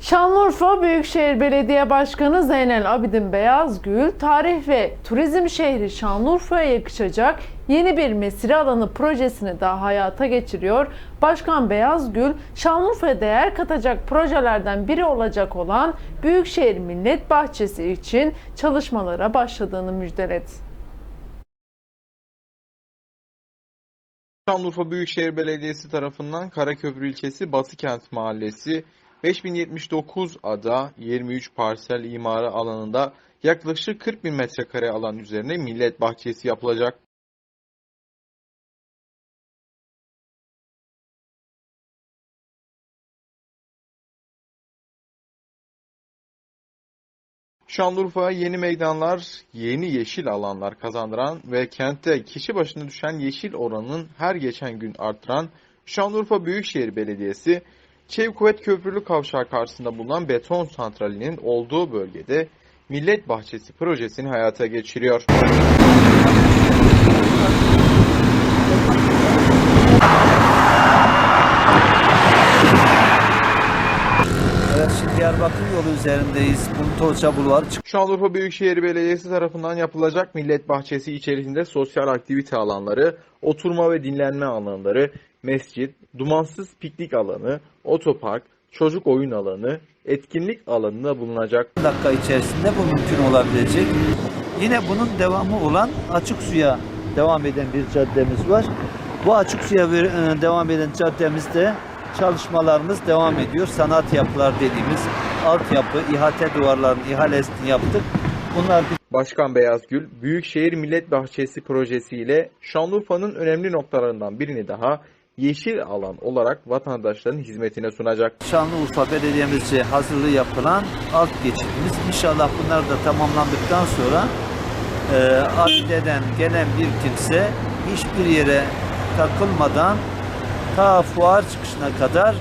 Şanlıurfa Büyükşehir Belediye Başkanı Zeynel Abidin Beyazgül, tarih ve turizm şehri Şanlıurfa'ya yakışacak yeni bir mesire alanı projesini daha hayata geçiriyor. Başkan Beyazgül, Şanlıurfa'ya değer katacak projelerden biri olacak olan Büyükşehir Millet Bahçesi için çalışmalara başladığını müjdeledi. Şanlıurfa Büyükşehir Belediyesi tarafından Karaköprü ilçesi Batıkent Mahallesi 5079 ada 23 parsel imarı alanında yaklaşık 40 bin metrekare alan üzerine millet bahçesi yapılacak. Şanlıurfa'ya yeni meydanlar, yeni yeşil alanlar kazandıran ve kentte kişi başına düşen yeşil oranının her geçen gün arttıran Şanlıurfa Büyükşehir Belediyesi, Çevkuvvet Köprülü Kavşağı karşısında bulunan beton santralinin olduğu bölgede Millet Bahçesi projesini hayata geçiriyor. Diyarbakır yolu üzerindeyiz. Bulutolça Bulvarı Şanlıurfa Büyükşehir Belediyesi tarafından yapılacak Millet Bahçesi içerisinde sosyal aktivite alanları, oturma ve dinlenme alanları, mescit, dumansız piknik alanı, otopark, çocuk oyun alanı, etkinlik alanı da bulunacak. çıkık dakika içerisinde bu mümkün olabilecek. Yine bunun devamı olan açık suya devam eden bir caddemiz var. Bu açık suya bir, e, devam eden caddemizde çalışmalarımız devam ediyor. Sanat yapılar dediğimiz altyapı, ihate duvarlarının ihalesini yaptık. Bunlar Başkan Beyazgül, Büyükşehir Millet Bahçesi projesiyle Şanlıurfa'nın önemli noktalarından birini daha yeşil alan olarak vatandaşların hizmetine sunacak. Şanlıurfa Belediye'mizce hazırlığı yapılan alt geçidimiz. İnşallah bunlar da tamamlandıktan sonra e, Abide'den gelen bir kimse hiçbir yere takılmadan ta fuar çıkışına kadar